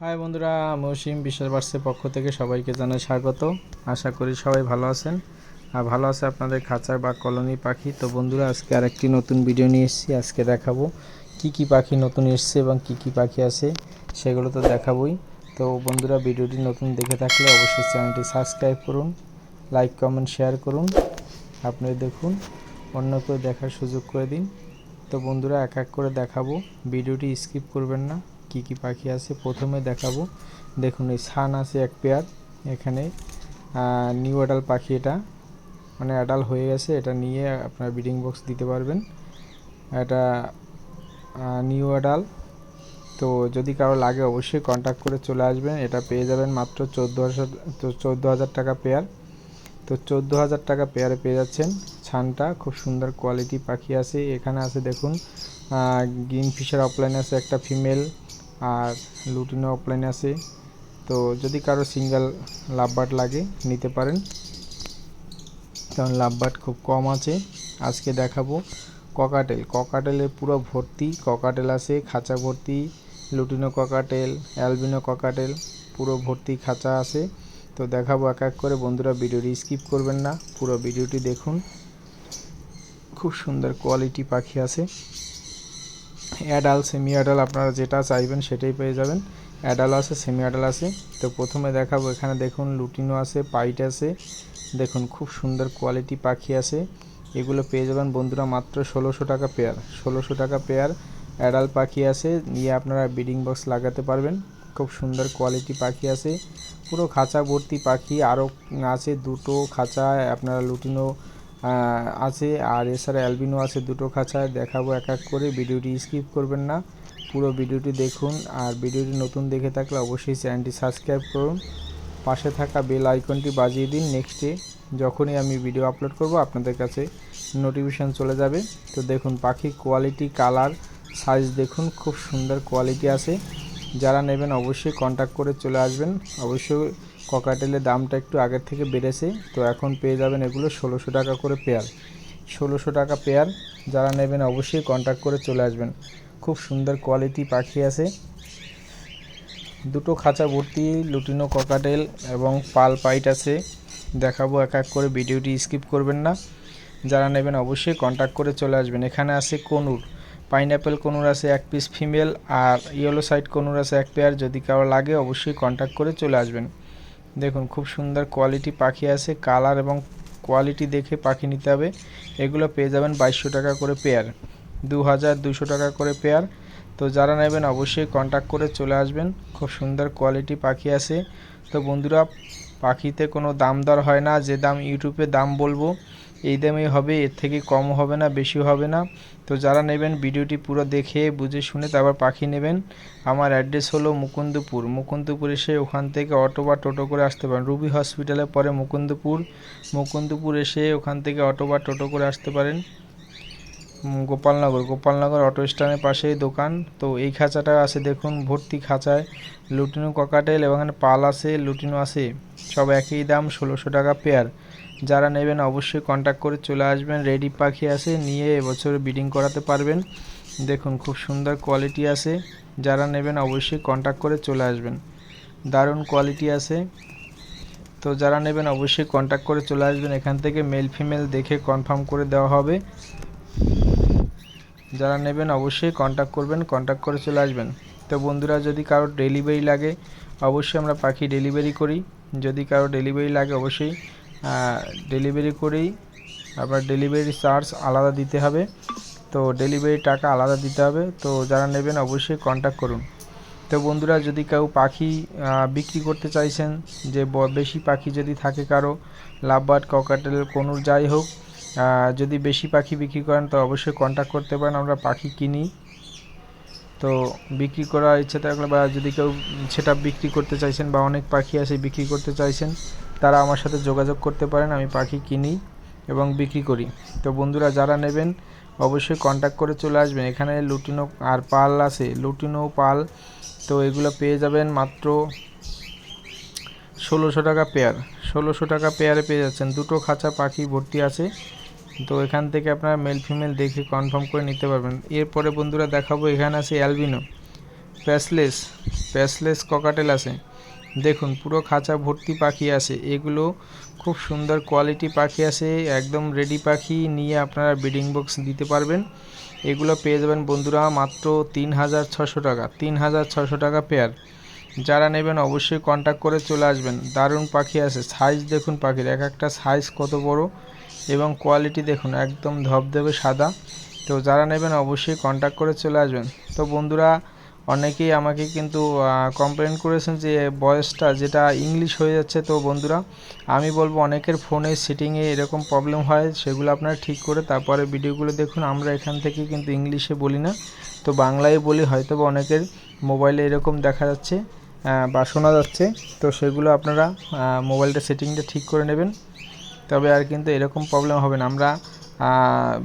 High বন্ধুরা মৌসিম বিশাল বার্সের পক্ষ থেকে সবাইকে জানাই স্বাগত। আশা করি সবাই ভালো আছেন। আর ভালো আছে আপনাদের খাঁচার বা কলোনি পাখি? তো বন্ধুরা, আজকে আরেকটি নতুন ভিডিও নিয়ে এসেছি। আজকে দেখাবো কি কি পাখি নতুন এসছে এবং কি কি পাখি আছে, সেগুলো তো দেখাবোই। তো বন্ধুরা, ভিডিওটি নতুন দেখে থাকলে অবশ্যই চ্যানেলটি সাবস্ক্রাইব করুন, লাইক, কমেন্ট, শেয়ার করুন। আপনি দেখুন, অন্য কেউ দেখার সুযোগ করে দিন। তো বন্ধুরা, এক এক করে দেখাবো। ভিডিওটি স্কিপ করবেন না। কি কি পাখি আছে প্রথমে দেখাবো। দেখুন, এই সান আছে এক পেয়ার, এখানে নিউ অ্যাডাল পাখি এটা মানে অ্যাডাল হয়ে গেছে, এটা নিয়ে আপনার ব্রিডিং বক্স দিতে পারবেন। এটা নিউ অ্যাডাল তো যদি কারও লাগে অবশ্যই কন্ট্যাক্ট করে চলে আসবেন, এটা পেয়ে যাবেন মাত্র চোদ্দ হাজার চোদ্দ হাজার টাকা পেয়ার তো চোদ্দ হাজার টাকা পেয়ারে পেয়ে যাচ্ছেন ছানটা, খুব সুন্দর কোয়ালিটি পাখি আছে। এখানে আছে, দেখুন গ্রিন ফিশার অফলাইন আছে একটা ফিমেল আর লুটিনো অফলাইন আছে। তো যদি কারও সিঙ্গেল লাভবার্ড লাগে, নিতে পারেন। কারণ লাভবার্ড খুব কম আছে। আজকে দেখাবো ককাটেল ককাটেলে পুরো ভর্তি। ককাটেল আছে, খাঁচা ভর্তি। লুটিনো ককাটেল অ্যালবিনো ককাটেল পুরো ভর্তি খাঁচা আছে। তো দেখাবো এক এক করে। বন্ধুরা, ভিডিওটি স্কিপ করবেন না। পুরো ভিডিওটি দেখুন। খুব সুন্দর কোয়ালিটি পাখি আছে। অ্যাডাল সেমি অ্যাডাল আপনারা যেটা চাইবেন সেটাই পেয়ে যাবেন। অ্যাডাল আছে সেমি অ্যাডাল আছে। তো প্রথমে দেখাবো, এখানে দেখুন লুটিনো আছে, পাইট আছে। দেখুন খুব সুন্দর কোয়ালিটি পাখি আছে। এগুলো পেয়ে যাবেন বন্ধুরা মাত্র ষোলোশো টাকা পেয়ার ষোলোশো টাকা পেয়ার অ্যাডাল পাখি আছে, নিয়ে আপনারা ব্রিডিং বক্স লাগাতে পারবেন। খুব সুন্দর কোয়ালিটি পাখি আছে। পুরো খাঁচা ভর্তি পাখি আরও আছে দুটো খাঁচা, আপনারা লুটিনো আছে আর এছাড়া অ্যালবিনো আছে দুটো খাঁচায়, দেখাবো এক এক করে। ভিডিওটি স্কিপ করবেন না, পুরো ভিডিওটি দেখুন। আর ভিডিওটি নতুন দেখে থাকলে অবশ্যই চ্যানেলটি সাবস্ক্রাইব করুন। পাশে থাকা বেল আইকনটি বাজিয়ে দিন নেক্সটে। যখনই আমি ভিডিও আপলোড করব, আপনাদের কাছে নোটিফিকেশান চলে যাবে। তো দেখুন, পাখির কোয়ালিটি কালার সাইজ দেখুন, খুব সুন্দর কোয়ালিটি আছে। যারা নেবেন অবশ্যই কন্ট্যাক্ট করে চলে আসবেন। অবশ্যই ককাটেলের দামটা একটু আগের থেকে বেড়েছে। তো এখন পেয়ে যাবেন এগুলো ষোলোশো টাকা করে পেয়ার ষোলোশো টাকা পেয়ার যারা নেবেন অবশ্যই কন্ট্যাক্ট করে চলে আসবেন। খুব সুন্দর কোয়ালিটি পাখি আছে। দুটো খাঁচা ভর্তি, লুটিনো ককাটেল এবং পাল পাইট আছে। দেখাবো এক এক করে ভিডিওটি স্কিপ করবেন না। যারা নেবেন অবশ্যই কন্ট্যাক্ট করে চলে আসবেন। এখানে আছে কনুর। পাইনঅ্যাপেল কনুর আছে এক পিস ফিমেল আর ইয়েলো সাইড কনুর আছে এক পেয়ার যদি কারও লাগে অবশ্যই কন্ট্যাক্ট করে চলে আসবেন। দেখুন, খুব সুন্দর কোয়ালিটি পাখি আছে কালার এবং কোয়ালিটি দেখে পাখি নিতে হবে। এগুলো পেয়ে যাবেন বাইশশো টাকা করে পেয়ার দু হাজার দুশো টাকা করে পেয়ার তো যারা নেবেন অবশ্যই কন্ট্যাক্ট করে চলে আসবেন, খুব সুন্দর কোয়ালিটি পাখি আছে। তো বন্ধুরা, পাখিতে কোনো দাম দর হয় না, যে দাম ইউটিউবে দাম বলব। এই দামেই হবে, এর থেকে কম হবে না বেশি হবে না। তো যারা নেবেন ভিডিওটি পুরো দেখে, বুঝে শুনে তারপর পাখি নেবেন। আমার অ্যাড্রেস হলো মুকুন্দপুর। মুকুন্দপুর এসে ওখান থেকে অটো বা টোটো করে আসতে পারেন। রুবি হসপিটালের পরে মুকুন্দপুর। মুকুন্দপুর এসে ওখান থেকে অটো বা টোটো করে আসতে পারেন। গোপালনগর। গোপালনগর অটো স্ট্যান্ডের পাশেই দোকান। তো এই খাঁচাটা আছে, দেখুন, ভর্তি খাঁচায়। লুটিনো ককাটেল এবং পাল আছে, লুটিনো আছে। সব একই দাম, ষোলোশো টাকা পেয়ার যারা নেবেন অবশ্যই কন্ট্যাক্ট করে চলে আসবেন। রেডি পাখি আছে, নিয়ে এবছর বিডিং করাতে পারবেন। দেখুন, খুব সুন্দর কোয়ালিটি আছে। যারা নেবেন অবশ্যই কন্ট্যাক্ট করে চলে আসবেন। দারুণ কোয়ালিটি আছে। তো যারা নেবেন অবশ্যই কন্ট্যাক্ট করে চলে আসবেন। এখান থেকে মেল ফিমেল দেখে কনফার্ম করে দেওয়া হবে। যারা নেবেন অবশ্যই কন্ট্যাক্ট করবেন কন্ট্যাক্ট করে চলে আসবেন। তো বন্ধুরা, যদি কারও ডেলিভারি লাগে, অবশ্যই আমরা পাখি ডেলিভারি করি। যদি কারও ডেলিভারি লাগে, অবশ্যই ডেলিভারি করেই আবার ডেলিভারি চার্জ আলাদা দিতে হবে। তো ডেলিভারি টাকা আলাদা দিতে হবে। তো যারা নেবেন অবশ্যই কন্ট্যাক্ট করুন। তো বন্ধুরা, যদি কেউ পাখি বিক্রি করতে চাইছেন, যে বেশি পাখি যদি থাকে কারও, লাভবার্ড, ককাটেল, কোনুর, যাই হোক যদি বেশি পাখি বিক্রি করেন, তো অবশ্যই কন্ট্যাক্ট করতে পারেন, আমরা পাখি কিনি। তো বিক্রি করার ইচ্ছে থাকলে বা যদি কেউ সেটা বিক্রি করতে চাইছেন বা অনেক পাখি আছে বিক্রি করতে চাইছেন তারা আমার সাথে যোগাযোগ করতে পারেন, আমি পাখি কিনি এবং বিক্রি করি। তো বন্ধুরা, যারা নেবেন, অবশ্যই কন্ট্যাক্ট করে চলে আসবেন। এখানে লুটিনো আর পাল আছে, লুটিনো পাল। তো এগুলো পেয়ে যাবেন মাত্র ষোলোশো টাকা পেয়ার ষোলোশো টাকা পেয়ারে পেয়ে যাচ্ছেন। দুটো খাঁচা পাখি ভর্তি আছে। তো এখান থেকে আপনারা মেল ফিমেল দেখে কনফার্ম করে নিতে পারবেন। এরপরে বন্ধুরা দেখাবো, এখানে আছে অ্যালবিনো প্যাসলেস প্যাসলেস ককাটেল আছে। দেখুন, পুরো খাঁচা ভর্তি পাখি আছে। এগুলো খুব সুন্দর কোয়ালিটি পাখি আছে, একদম রেডি পাখি নিয়ে আপনারা ব্রিডিং বক্স দিতে পারবেন। এগুলো পেয়ে যাবেন বন্ধুরা মাত্র তিন হাজার ছশো টাকা তিন হাজার ছশো টাকা পেয়ার যারা নেবেন অবশ্যই কন্ট্যাক্ট করে চলে আসবেন। দারুণ পাখি আছে। সাইজ দেখুন পাখির, এক একটা সাইজ কত বড় এবং কোয়ালিটি দেখুন, একদম ধবধবে সাদা। তো যারা নেবেন অবশ্যই কন্ট্যাক্ট করে চলে আসবেন। তো বন্ধুরা অনেকেই আমাকে কিন্তু কমপ্লেন করেছেন যে বয়সটা যেটা ইংলিশ হয়ে যাচ্ছে তো বন্ধুরা, আমি বলব অনেকের ফোনে সেটিংয়ে এরকম প্রবলেম হয়, সেগুলো আপনারা ঠিক করে তারপরে ভিডিওগুলো দেখুন। আমরা এখান থেকে কিন্তু ইংলিশে বলি না, তো বাংলায় বলি হয়তো বা অনেকের মোবাইলে এরকম দেখা যাচ্ছে বা শোনা যাচ্ছে, তো সেগুলো আপনারা মোবাইলটা সেটিংটা ঠিক করে নেবেন। তবে আর কিন্তু এরকম প্রবলেম হবে না। আমরা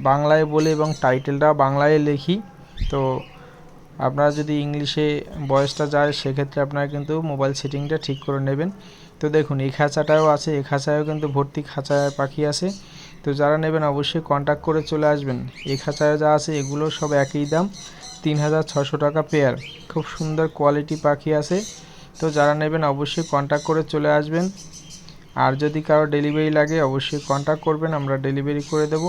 বাংলায় বলি এবং টাইটেলটা বাংলায় লিখি, তো আপনারা যদি ইংলিশে বয়সটা যায়, সেক্ষেত্রে আপনারা কিন্তু মোবাইল সেটিংটা ঠিক করে নেবেন। তো দেখুন, এই খাঁচাটাও আছে, এই খাঁচায়ও কিন্তু ভর্তি খাঁচায় পাখি আছে। তো যারা নেবেন, অবশ্যই কন্ট্যাক্ট করে চলে আসবেন। এই খাঁচায় যা আছে, এগুলো সব একই দাম, তিন হাজার ছশো টাকা পেয়ার খুব সুন্দর কোয়ালিটি পাখি আছে। তো যারা নেবেন, অবশ্যই কন্ট্যাক্ট করে চলে আসবেন। আর যদি কারও ডেলিভারি লাগে, অবশ্যই কন্ট্যাক্ট করবেন, আমরা ডেলিভারি করে দেব।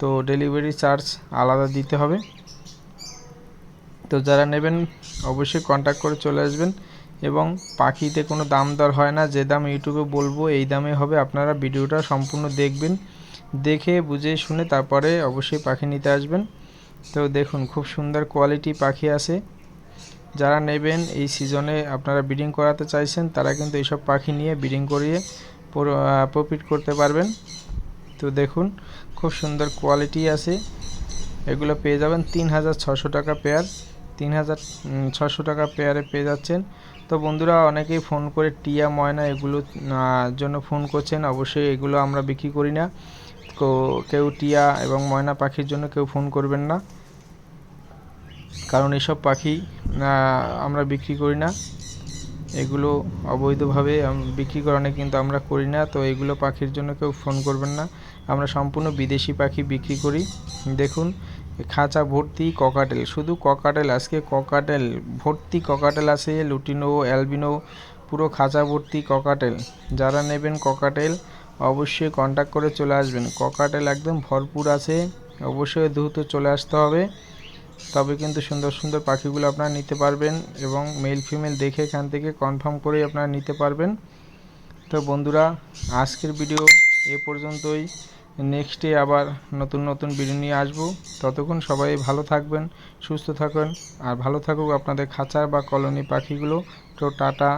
তো ডেলিভারি চার্জ আলাদা দিতে হবে। তো যারা নেবেন, অবশ্যই কন্ট্যাক্ট করে চলে আসবেন এবং পাখিতে কোনো দাম দর হয় না। যে দাম ইউটিউবে বলব, এই দামে হবে। আপনারা ভিডিওটা সম্পূর্ণ দেখবেন, দেখে, বুঝে, শুনে তারপরে অবশ্যই পাখি নিতে আসবেন। তো দেখুন, খুব সুন্দর কোয়ালিটি পাখি আছে। যারা নেবেন, এই সিজনে আপনারা ব্রিডিং করাতে চাইছেন, তারা কিন্তু এইসব পাখি নিয়ে ব্রিডিং করিয়ে প্রফিট করতে পারবেন। তো দেখুন, খুব সুন্দর কোয়ালিটি আছে। এগুলো পেয়ে যাবেন তিন হাজার ছশো টাকা পেয়ার তিন হাজার ছশো টাকা পেয়ারে পেয়ে যাচ্ছেন। তো বন্ধুরা, অনেকেই ফোন করে টিয়া, ময়না এগুলো জন্য ফোন করছেন। অবশ্যই এগুলো আমরা বিক্রি করি না। কেউ টিয়া এবং ময়না পাখির জন্য কেউ ফোন করবেন না। কারণ এসব পাখি আমরা বিক্রি করি না। এগুলো অবৈধভাবে বিক্রি করানো কিন্তু আমরা করি না। তো এগুলো পাখির জন্য কেউ ফোন করবেন না। আমরা সম্পূর্ণ বিদেশি পাখি বিক্রি করি। দেখুন খাঁচা ভর্তি ককাটেল। শুধু ককাটেল, আজকে ককাটেল ভর্তি ককাটেল আছে, লুটিনো, অ্যালবিনো, পুরো খাঁচা ভর্তি ককাটেল। যারা নেবেন ককাটেল, অবশ্যই কন্ট্যাক্ট করে চলে আসবেন। ককাটেল একদম ভরপুর আছে, অবশ্যই দ্রুত চলে আসতে হবে। তবে কিন্তু সুন্দর সুন্দর পাখিগুলো আপনারা নিতে পারবেন এবং মেল ফিমেল দেখে এখান থেকে কনফার্ম করে আপনারা নিতে পারবেন। তো বন্ধুরা, আজকের ভিডিও এ পর্যন্তই। নেক্সটে আবার নতুন নতুন ভিডিও নিয়ে আসব। ততক্ষণ সবাই ভালো থাকবেন, সুস্থ থাকুন, আর ভালো থাকুক আপনাদের খাঁচার বা কলোনি পাখিগুলো। তো টাটা।